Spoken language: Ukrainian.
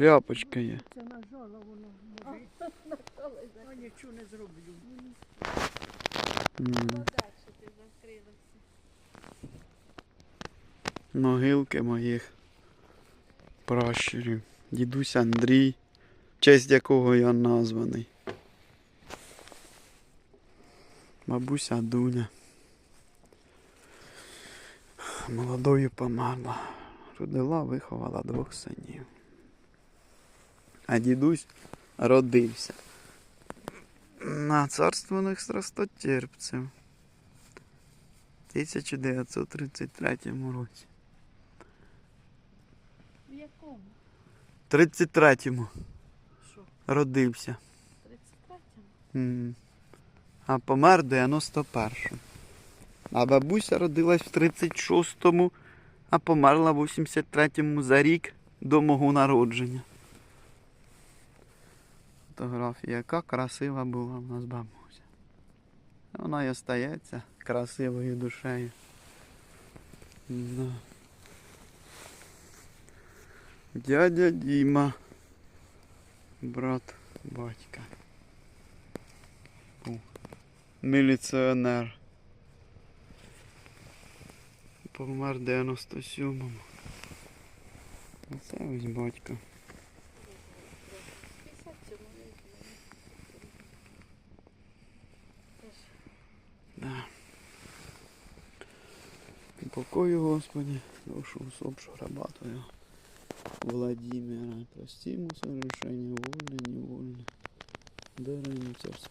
Тряпочка є. Це нажала воно. може. А нічого не зроблю. Закрилася. Могилки моїх пращурів. Дідусь Андрій, в честь якого я названий. Бабуся Дуня. Молодою померла. Родила, виховала двох синів. А дідусь родився на царственних страстотерпців. в 1933 році. В якому? 33-му Що? родився. 33-му? М. А помер 91-му. А бабуся родилась в 36-му, а померла в 83-му за рік до мого народження. Фотографія, яка красива була в нас бабуся. Вона і остається красивою душею. Да. Дядя Діма, брат батька. О, Міліціонер. Помер 97-му. Оце ось батько. Да. Покою, Господи, душу усопшего рабатую. Владимира, прости ему совершение вольно, невольно. Даруй царство